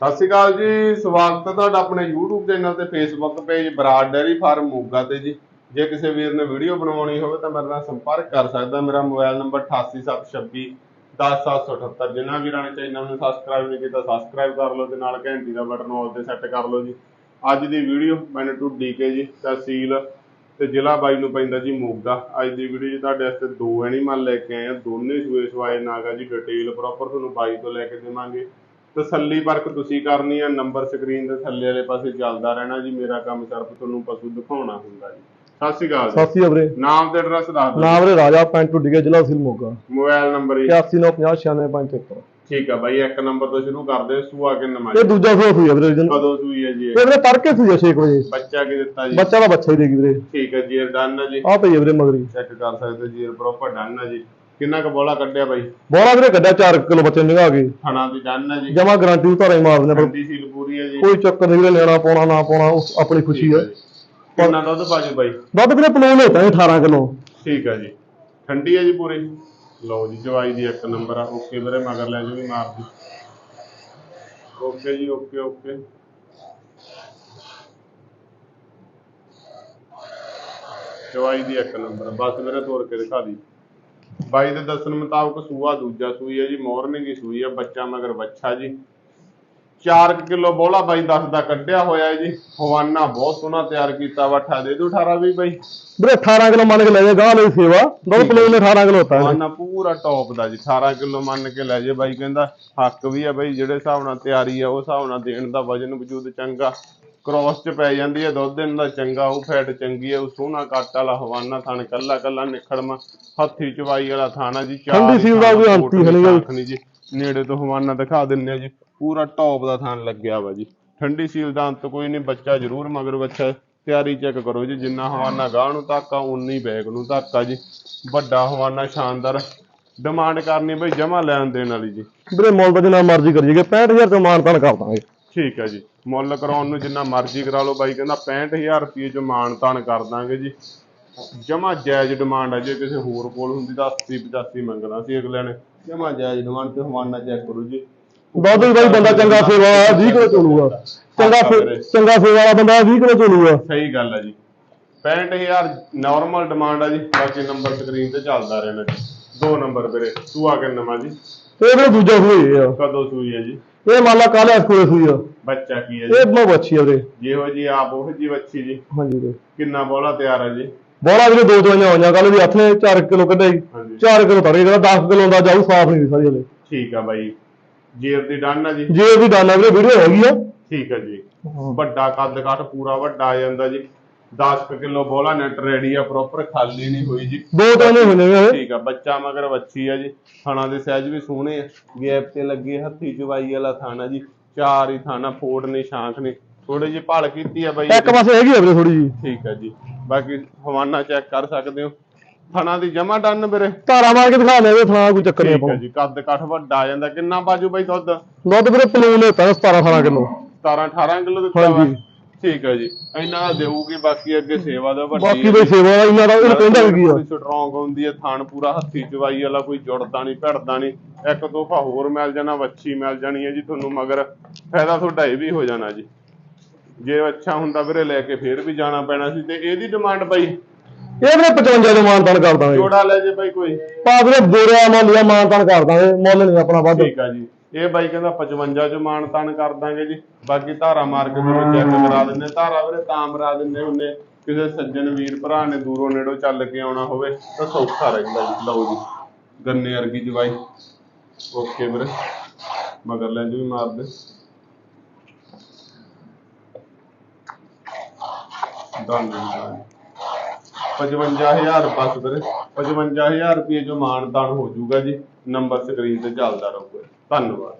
ਸਤਿ ਸ਼੍ਰੀ ਅਕਾਲ ਜੀ, ਸਵਾਗਤ ਹੈ ਤੁਹਾਡਾ ਆਪਣੇ YouTube ਚੈਨਲ ਤੇ Facebook page Brar dairy farm Moga ਤੇ ਜੀ। ਜੇ ਕਿਸੇ ਵੀਰ ਨੇ ਵੀਡੀਓ ਬਣਾਉਣੀ ਹੋਵੇ ਤਾਂ ਮੇਰੇ ਨਾਲ ਸੰਪਰਕ ਕਰ ਸਕਦਾ ਮੇਰਾ ਮੋਬਾਈਲ ਨੰਬਰ 8876 10778 ਜਿਨ੍ਹਾਂ ਵੀਰਾਂ ਨੇ ਚੈਨਲ ਨੂੰ ਸਬਸਕ੍ਰਾਈਬ ਨਹੀਂ ਕੀਤਾ ਸਬਸਕ੍ਰਾਈਬ ਕਰ ਲਓ ਤੇ ਨਾਲ ਘੰਟੀ ਦਾ ਬਟਨ ਆਲ ਤੇ ਸੈੱਟ ਕਰ ਲਓ ਜੀ। ਅੱਜ ਦੀ ਵੀਡੀਓ ਮੈਨੂੰ ਟੂ ਡੀਕੇ ਜੀ, ਤਹਿਸੀਲ ਤੇ ਜ਼ਿਲ੍ਹਾ ਬਾਈ ਨੂੰ ਪੈਂਦਾ ਜੀ ਮੋਗਾ। ਅੱਜ ਦੀ ਵੀਡੀਓ 'ਚ ਤੁਹਾਡੇ ਵਾਸਤੇ ਦੋ ਐਨੀਮਲ ਲੈ ਕੇ ਆਏ ਆ। ਦੋਨੇ ਸੂਏ ਸਵਾਏ ਨਾਗਾ ਜੀ ਡਿਟੇਲ ਪ੍ਰੋਪਰ ਤੁਹਾਨੂੰ ਬਾਈ ਤੋਂ ਲੈ ਕੇ ਦੇਵਾਂਗੇ। ਤਸੱਲੀ ਪਰਖ ਤੁਸੀਂ ਕਰਨੀ ਆ ਨੰਬਰ ਸਕਰੀਨ ਦੇ ਥੱਲੇ ਵਾਲੇ ਪਾਸੇ ਚੱਲਦਾ ਰਹਿਣਾ ਜੀ ਮੇਰਾ ਕੰਮ ਸਿਰਫ ਤੁਹਾਨੂੰ ਪਸ਼ੂ ਦਿਖਾਉਣਾ ਹੁੰਦਾ ਜੀ। ਸਤਿ ਸ਼੍ਰੀ ਅਕਾਲ ਜੀ। ਸਤਿ ਸ਼੍ਰੀ ਅਕਾਲ ਵੀਰੇ। ਨਾਮ ਤੇ ਐਡਰੈਸ ਦੱਸ ਦਿਓ। ਨਾਮ ਵੀਰੇ ਰਾਜਾ ਪਿੰਡ ਟੁੱਡੀਗਾ ਜ਼ਿਲ੍ਹਾ ਸਿਲ ਮੋਗਾ। ਮੋਬਾਈਲ ਨੰਬਰ ਜੀ। 8950966573 ਠੀਕ ਆ ਬਾਈ ਇੱਕ ਨੰਬਰ ਤੋਂ ਸ਼ੁਰੂ ਕਰਦੇ ਸੂਆ ਕਿ ਨਮਾਜ਼ ਇਹ ਦੂਜਾ ਸੂਆ ਸੂਈ ਆ ਵੀਰੇ ਜਨ ਕਦੋਂ ਸੂਈ ਹੈ ਜੀ ਇਹ? ਵੀਰੇ ਤੜਕੇ ਸੂਈ ਆ 6 ਵਜੇ। ਬੱਚਾ ਕੀ ਦਿੱਤਾ ਜੀ? ਬੱਚਾ ਦਾ ਬੱਚਾ ਹੀ ਦੇਗੀ ਵੀਰੇ। ਠੀਕ ਹੈ ਜੀ ਡਨ ਹੈ ਜੀ। ਆ ਪਈ ਆ ਵੀਰੇ ਮਗਰੀ। ਚੈੱਕ ਕਰ ਸਕਦੇ ਜੀ ਪ੍ਰੋਪਰ ਡਨ ਹੈ ਜੀ। ਕਿੰਨਾ ਕੁ ਬੋਲਾ ਕੱਢਿਆ ਬਾਈ? ਬੋਲਾ ਵੀਰੇ ਕੱਢਿਆ 4 ਕਿਲੋ ਬੱਚੇ ਨਿਗਾ ਕੇ ਥਣਾ ਦੀ ਡਨ ਹੈ ਜੀ। ਜਮਾ ਗਾਰੰਟੀ ਉਤਾਰਾ ਮਾਰਦੇ ਨੇ ਪਰ ਠੰਡੀ ਸੀਲ ਪੂਰੀ ਹੈ ਜੀ। ਕੋਈ ਚੱਕਰ ਨਹੀਂ ਵੀਰੇ ਲੈਣਾ ਪਾਉਣਾ ਨਾ ਪਾਉਣਾ ਉਸ ਆਪਣੀ ਖੁਸ਼ੀ ਹੈ ਕਿੰਨਾ ਦੁੱਧ ਪਾਜੂ ਬਾਈ? ਦੁੱਧ ਵੀਰੇ ਪਲੂਨ ਹੋਤਾ 18 ਕਿਲੋ। ਠੀਕ ਹੈ ਜੀ। ਠੰਡੀ ਹੈ ਜੀ ਪੂਰੀ? ਲਓ ਜੀ ਜਵਾਈ ਦੀ ਇੱਕ ਨੰਬਰ ਆ। ਓਕੇ ਵੀਰੇ ਮਗਰ ਲੈ ਵੀ ਮਾਰ ਦੀ ਓਕੇ ਜੀ ਓਕੇ ਓਕੇ। ਜਵਾਈ ਦੀ ਇੱਕ ਨੰਬਰ ਬਸ ਵੀਰੇ ਤੋੜ ਕੇ ਦਿਖਾ ਦੀ। ਬਾਈ ਦੇ ਦੱਸਣ ਮੁਤਾਬਕ ਸੂਆ ਦੂਜਾ ਸੂਈ ਹੈ ਜੀ ਮਾਰਨਿੰਗ ਹੀ ਸੂਈ ਹੈ ਬੱਚਾ ਮਗਰ ਬੱਚਾ ਜੀ। 4 ਕਿਲੋ ਬੋਲਾ ਬਾਈ ਦੱਸਦਾ ਕੱਢਿਆ ਹੋਇਆ ਹੈ ਜੀ। ਹਵਾਨਾ ਬਹੁਤ ਸੋਹਣਾ ਤਿਆਰ ਕੀਤਾ ਵਾਠਾ ਦੇ ਦੂ 18 ਵੀ ਬਾਈ। ਵੀਰੇ 18 ਕਿਲੋ ਮੰਨ ਕੇ ਲੈ ਜਾ ਗਾਹ ਲਈ ਸੇਵਾ। ਦੁੱਧ ਪਲੂਨ 18 ਕਿਲੋ ਹੋਤਾ ਹੈ ਹਵਾਨਾ ਪੂਰਾ ਟੌਪ ਦਾ ਜੀ 18 ਕਿਲੋ ਮੰਨ ਕੇ ਲੈ ਜੇ ਬਾਈ ਕਹਿੰਦਾ ਹੱਕ ਵੀ ਆ ਬਾਈ ਜਿਹੜੇ ਹਿਸਾਬ ਨਾਲ ਤਿਆਰੀ ਆ ਉਹ ਹਿਸਾਬ ਨਾਲ ਦੇਣ ਦਾ ਵਜਨ ਵਜੂਦ ਚੰਗਾ। ਕ੍ਰੋਸ ਚ ਪੈ ਜਾਂਦੀ ਹੈ ਦੁੱਧ ਇਹਨਾਂ ਦਾ ਚੰਗਾ ਉਹ ਫੈਟ ਚੰਗੀ ਹੈ ਉਹ ਸੋਹਣਾ ਕੱਟ ਵਾਲਾ ਹਵਾਨਾ ਥਣ ਕੱਲਾ ਕੱਲਾ ਨਿਖੜਮਾ ਹੱਥੀ ਚਵਾਈ ਵਾਲਾ ਥਾਣਾ ਜੀ ਚਾਰ ਠੰਡੀ ਹੀ ਸੀਲ ਦਾ ਥਾਣਾ, ਕੋਈ ਅੰਤ ਹੀ ਕੋਟ ਨਹੀਂ ਗਾ ਜੀ। ਨੇੜੇ ਤੋਂ ਹਵਾਨਾ ਦਿਖਾ ਦਿੰਨੇ ਆ ਜੀ ਪੂਰਾ ਟੌਪ ਦਾ ਥਾਨ ਲੱਗਿਆ ਵਾ ਜੀ। ਠੰਡੀ ਸੀਲ ਦਾ ਅੰਤ ਕੋਈ ਨਹੀਂ ਬੱਚਾ ਜ਼ਰੂਰ ਮਗਰ ਬੱਚਾ ਤਿਆਰੀ ਚੈੱਕ ਕਰੋ ਜੀ ਜਿੰਨਾ ਹਵਾਨਾ ਗਾਹ ਨੂੰ ਧਾਕਾ ਉਨੀ ਬੈਗ ਨੂੰ ਧਾਕਾ ਜੀ। ਵੱਡਾ ਹਵਾਨਾ ਸ਼ਾਨਦਾਰ ਡਿਮਾਂਡ ਕਰਨੀ ਬਈ ਜਮਾ ਲੈਣ ਦੇਣ ਵਾਲੀ ਜੀ। ਵੀਰੇ ਮੁੱਲ ਦਾ ਜਿੰਨਾ ਮਰਜ਼ੀ ਕਰੀਏ 65000 ਤੋਂ ਮਾਨ ਤਾਨ ਕਰ ਦਾਂਗੇ। ਠੀਕ ਹੈ ਜੀ। ਮੁੱਲ ਕਰਾਉਣ ਨੂੰ ਜਿੰਨਾ ਮਰਜ਼ੀ ਕਰਾ ਲਓ ਬਾਈ ਕਹਿੰਦਾ 65000 ਰੁਪਏ ਚ ਮਾਣ ਤਾਣ ਕਰ ਦਾਂਗੇ ਜੀ। ਜਮਾ ਜਾਇਜ਼ ਡਿਮਾਂਡ ਹੈ ਜੇ ਕਿਸੇ ਹੋਰ ਕੋਲ ਹੁੰਦੀ ਤਾਂ 80 85 ਮੰਗਣਾ ਸੀ ਅਗਲੇ ਨੇ। ਜਮਾ ਜਾਇਜ਼ ਡਿਮਾਂਡ ਤੇ ਹਵਾਨਾ ਚੈੱਕ ਕਰੋ ਜੀ। ਦੁੱਧ ਵੀ ਬਾਈ ਬੰਦਾ ਚੰਗਾ ਸੇਵਾ ਵਾਲਾ 20 ਕਿਲੋ ਚੋਲੂਗਾ। ਚੰਗਾ ਚੰਗਾ ਸੇਵਾ ਵਾਲਾ ਬੰਦਾ 20 ਕਿਲੋ ਚੋਲੂਗਾ। ਸਹੀ ਗੱਲ ਹੈ ਜੀ। 65000 ਨਾਰਮਲ ਡਿਮਾਂਡ ਹੈ ਜੀ। ਬਾਕੀ ਨੰਬਰ ਸਕਰੀਨ ਤੇ ਚੱਲਦਾ ਰਹਿਣਾ ਜੀ। ਦੋ ਨੰਬਰ ਵੀਰੇ। ਤੂੰ ਆ ਕੇ ਨਵਾਂ ਜੀ। ਇਹ ਵੀਰੇ ਦੂਜਾ ਸੂਈ ਆ। ਕਦੋਂ ਸੂਈ ਹੈ ਜੀ? ਇਹ ਮੰਨ ਲਾ ਕੱਲ ਇਸ ਕੋਲੇ ਸੂਈ ਆ। ਬੱਚਾ ਕੀ ਹੈ ਜੀ? ਇਹ ਬਹੁਤ ਬੱਚੀ ਆ ਵੀਰੇ। ਜਿਹੋ ਜੀ ਆਪ ਉਹ ਜੀ ਬੱਚੀ ਜੀ। ਹਾਂਜੀ ਵੀਰੇ। ਕਿੰਨਾ ਬੋਲਾ ਤਿਆਰ ਹੈ ਜੀ। ਬੋਲਾ ਵੀਰੇ ਦੋ ਦਵਾਈਆਂ ਹੋਈਆਂ ਕੱਲ ਵੀ ਹੱਥ ਨੇ 4 ਕਿਲੋ ਕੱਢਿਆ ਜੀ ਹਾਂਜੀ। 4 ਕਿਲੋ ਤੜੇ ਜਿਹੜਾ 10 ਕਿਲੋ ਦਾ ਜਾਊ ਸਾਫ਼ ਨਹੀਂ ਸਾਰੀ ਹਲੇ। ਠੀਕ ਆ ਬਾਈ। ਜੇਬ ਦੀ ਡਨ ਆ ਜੀ। ਜੇ ਇਹਦੀ ਦਾਨਾ ਵੀਰੇ ਵੀਡੀਓ ਹੈਗੀ ਆ। ਠੀਕ ਆ ਜੀ। ਵੱਡਾ ਕੱਦ ਕੱਟ ਪੂਰਾ ਵੱਡਾ ਆ ਜਾਂਦਾ ਜੀ। 10 ਕਿਲੋ ਬੋਲਾ ਨੈਟ ਰੈਡੀ ਆ ਪ੍ਰੋਪਰ ਖਾਲੀ ਨਹੀਂ ਹੋਈ ਜੀ। ਦੋ ਤਾਂ ਨਹੀਂ ਹੁੰਦੇ ਨੇ ਠੀਕ ਆ ਬੱਚਾ ਮਗਰ ਵੱਛੀ ਆ ਜੀ। ਥਾਣਾ ਦੇ ਸਾਈਜ਼ ਵੀ ਸੋਹਣੇ ਆ। ਗੈਪ ਤੇ ਲੱਗੇ ਹੱਥੀ ਚਵਾਈ ਵਾਲਾ ਥਾਣਾ ਜੀ। ਚਾਰ ਹੀ ਥਾਣਾ ਫੋੜ ਨਹੀਂ ਸ਼ਾਂਖ ਨਹੀਂ ਥੋੜੀ ਜਿਹੀ ਭਾਲ ਕੀਤੀ ਆ ਬਾਈ। ਇੱਕ ਪਾਸੇ ਹੈਗੀ ਆ ਵੀਰੇ ਥੋੜੀ ਜੀ ਠੀਕ ਆ ਜੀ। ਬਾਕੀ ਹਵਾਨਾ ਚੈੱਕ ਕਰ ਸਕਦੇ ਹੋ। ਥਾਣਾ ਦੀ ਜਮਾ ਡਨ ਵੀਰੇ। ਧਾਰਾ ਮਾਰ ਕੇ ਦਿਖਾ ਲੈ ਇਹ ਥਾਂ ਕੋਈ ਚੱਕਰ ਨਹੀਂ ਠੀਕ ਆ ਆਪਾਂ ਜੀ ਕੱਦ ਕੱਠ ਵੱਡਾ ਆ ਜਾਂਦਾ। ਕਿੰਨਾ ਬਾਜੂ ਬਾਈ ਦੁੱਧ? ਦੁੱਧ ਵੀਰੇ ਪਲੂਨ ਹੋਤਾ 17 18 ਕਿਲੋ। 17 18 ਕਿਲੋ ਦਿੱਤਾ ਵਾ ਹਾਂਜੀ। ਠੀਕ ਹੈ ਜੀ। ਇੰਨਾ ਦਾ ਦੇਊਗੀ ਬਾਕੀ ਅੱਗੇ ਸੇਵਾ ਦਾ ਵੱਡੀ ਬਾਕੀ ਬਈ ਸੇਵਾ ਵਾਲਾ ਇਹਨਾਂ ਦਾ ਇਹ ਕਹਿੰਦਾ ਵੀ ਕੀ ਆ? ਸਟਰੋਂਗ ਹੁੰਦੀ ਹੈ ਥਾਣ ਪੂਰਾ ਹੱਥੀ ਚਵਾਈ ਵਾਲਾ ਕੋਈ ਜੁੜਦਾ ਨਹੀਂ ਭਿੜਦਾ ਨਹੀਂ ਇੱਕ ਤੋਹਫਾ ਹੋਰ ਮਿਲ ਜਾਣਾ ਵੱਛੀ ਮਿਲ ਜਾਣੀ ਹੈ ਜੀ ਤੁਹਾਨੂੰ ਮਗਰ ਫਾਇਦਾ ਤੁਹਾਡਾ ਇਹ ਵੀ ਹੋ ਜਾਣਾ ਜੀ। ਜੇ ਅੱਛਾ ਹੁੰਦਾ ਵੀਰੇ ਲੈ ਕੇ ਫੇਰ ਵੀ ਜਾਣਾ ਪੈਣਾ ਸੀ। ਤੇ ਇਹਦੀ ਡਿਮਾਂਡ ਬਾਈ? ਇਹ ਵੀਰੇ 55 ਦੇ ਮਾਨ ਤਾਨ ਕਰ ਦਾਂਗੇ ਜੋੜਾ ਲੈ ਜੇ ਬਾਈ ਕੋਈ। ਪਾ ਵੀਰੇ ਬੋਰਿਆ ਮੁੱਲ ਦਾ ਮਾਨ ਤਾਨ ਕਰ ਦਾਂਗੇ ਮੁੱਲ ਨਹੀਂ ਆਪਣਾ ਵੱਧ। ਠੀਕ ਆ ਜੀ। ਇਹ ਬਾਈ ਕਹਿੰਦਾ 55 ਚ ਮਾਨ ਤਾਨ ਕਰ ਦਾਂਗੇ ਜੀ। ਬਾਕੀ ਧਾਰਾ ਮਾਰ ਕੇ ਤੁਹਾਨੂੰ ਚੈੱਕ ਕਰਾ ਦਿੰਨੇ ਧਾਰਾ ਵੀਰੇ ਤਾਂ ਮਰਾ ਦਿੰਨੇ ਹੁੰਨੇ ਕਿਸੇ ਸੱਜਣ ਵੀਰ ਭਰਾ ਨੇ ਦੂਰੋਂ ਨੇੜੋਂ ਚੱਲ ਕੇ ਆਉਣਾ ਹੋਵੇ ਤਾਂ ਸੌਖਾ ਰਹਿੰਦਾ ਜੀ। ਲਓ ਜੀ, ਗੰਨੇ ਵਰਗੀ ਜਵਾਈ। ਓਕੇ ਵੀਰੇ, ਮਗਰ ਲੈ ਵੀ ਮਾਰ ਦੇ। ਦੰਦ 55000 ਬਸ ਵੀਰੇ। 55000 ਰੁਪਏ ਜੋ ਮਾਨ ਤਾਨ ਹੋ ਜਾਊਗਾ ਜੀ। ਨੰਬਰ ਸਕਰੀਨ ਤੇ ਚੱਲਦਾ ਰਹੂਗਾ। ਧੰਨਵਾਦ।